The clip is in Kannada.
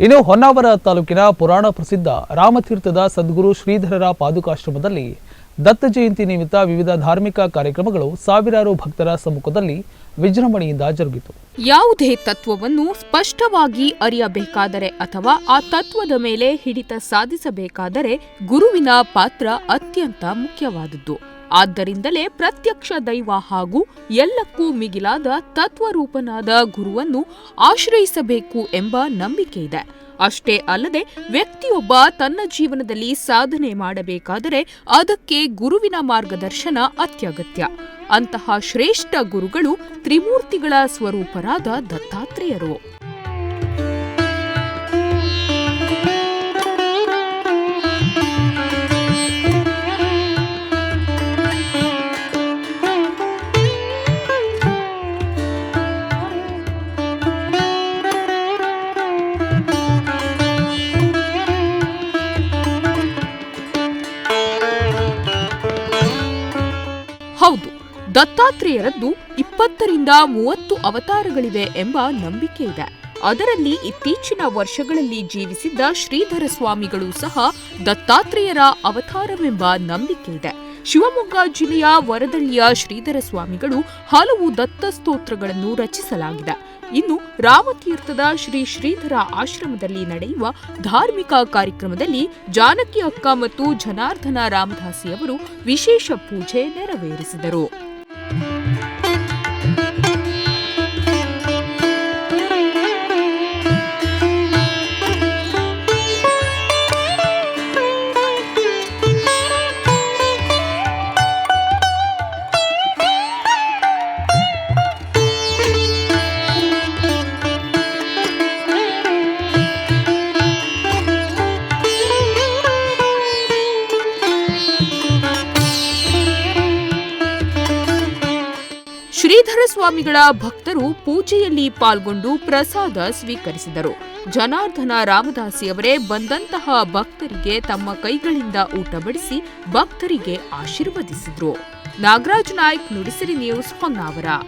ಇನ್ನು ಹೊನ್ನಾವರ ತಾಲೂಕಿನ ಪುರಾಣ ಪ್ರಸಿದ್ಧ ರಾಮತೀರ್ಥದ ಸದ್ಗುರು ಶ್ರೀಧರರ ಪಾದುಕಾಶ್ರಮದಲ್ಲಿ ದತ್ತ ಜಯಂತಿ ನಿಮಿತ್ತ ವಿವಿಧ ಧಾರ್ಮಿಕ ಕಾರ್ಯಕ್ರಮಗಳು ಸಾವಿರಾರು ಭಕ್ತರ ಸಮ್ಮುಖದಲ್ಲಿ ವಿಜೃಂಭಣೆಯಿಂದ ಜರುಗಿತು. ಯಾವುದೇ ತತ್ವವನ್ನು ಸ್ಪಷ್ಟವಾಗಿ ಅರಿಯಬೇಕಾದರೆ ಅಥವಾ ಆ ತತ್ವದ ಮೇಲೆ ಹಿಡಿತ ಸಾಧಿಸಬೇಕಾದರೆ ಗುರುವಿನ ಪಾತ್ರ ಅತ್ಯಂತ ಮುಖ್ಯವಾದದ್ದು. ಆದ್ದರಿಂದಲೇ ಪ್ರತ್ಯಕ್ಷ ದೈವ ಹಾಗೂ ಎಲ್ಲಕ್ಕೂ ಮಿಗಿಲಾದ ತತ್ವರೂಪನಾದ ಗುರುವನ್ನು ಆಶ್ರಯಿಸಬೇಕು ಎಂಬ ನಂಬಿಕೆ ಇದೆ. ಅಷ್ಟೇ ಅಲ್ಲದೆ ವ್ಯಕ್ತಿಯೊಬ್ಬ ತನ್ನ ಜೀವನದಲ್ಲಿ ಸಾಧನೆ ಮಾಡಬೇಕಾದರೆ ಅದಕ್ಕೆ ಗುರುವಿನ ಮಾರ್ಗದರ್ಶನ ಅತ್ಯಗತ್ಯ. ಅಂತಹ ಶ್ರೇಷ್ಠ ಗುರುಗಳು ತ್ರಿಮೂರ್ತಿಗಳ ಸ್ವರೂಪರಾದ ದತ್ತಾತ್ರೇಯರು. ಹೌದು, ದತ್ತಾತ್ರೇಯರದ್ದು ಇಪ್ಪತ್ತರಿಂದ ಮೂವತ್ತು ಅವತಾರಗಳಿವೆ ಎಂಬ ನಂಬಿಕೆ ಇದೆ. ಅದರಲ್ಲಿ ಇತ್ತೀಚಿನ ವರ್ಷಗಳಲ್ಲಿ ಜೀವಿಸಿದ್ದ ಶ್ರೀಧರ ಸ್ವಾಮಿಗಳು ಸಹ ದತ್ತಾತ್ರೇಯರ ಅವತಾರವೆಂಬ ನಂಬಿಕೆ ಇದೆ. ಶಿವಮೊಗ್ಗ ಜಿಲ್ಲೆಯ ವರದಳ್ಳಿಯ ಶ್ರೀಧರ ಸ್ವಾಮಿಗಳು ಹಲವು ದತ್ತ ಸ್ತೋತ್ರಗಳನ್ನು ರಚಿಸಲಾಗಿದೆ. ಇನ್ನು ರಾಮತೀರ್ಥದ ಶ್ರೀ ಶ್ರೀಧರ ಆಶ್ರಮದಲ್ಲಿ ನಡೆಯುವ ಧಾರ್ಮಿಕ ಕಾರ್ಯಕ್ರಮದಲ್ಲಿ ಜಾನಕಿ ಅಕ್ಕ ಮತ್ತು ಜನಾರ್ದನ ರಾಮದಾಸಿಯವರು ವಿಶೇಷ ಪೂಜೆ ನೆರವೇರಿಸಿದರು. ಶ್ರೀಧರ ಸ್ವಾಮಿಗಳ ಭಕ್ತರು ಪೂಜೆಯಲ್ಲಿ ಪಾಲ್ಗೊಂಡು ಪ್ರಸಾದ ಸ್ವೀಕರಿಸಿದರು. ಜನಾರ್ದನ ರಾಮದಾಸಿಯವರೇ ಬಂದಂತಹ ಭಕ್ತರಿಗೆ ತಮ್ಮ ಕೈಗಳಿಂದ ಊಟ ಬಡಿಸಿ ಭಕ್ತರಿಗೆ ಆಶೀರ್ವದಿಸಿದ್ರು. ನಾಗರಾಜ್ ನಾಯ್ಕ್, ನುಡಿಸಿರಿ ನ್ಯೂಸ್ ಹೊನ್ನಾವರ.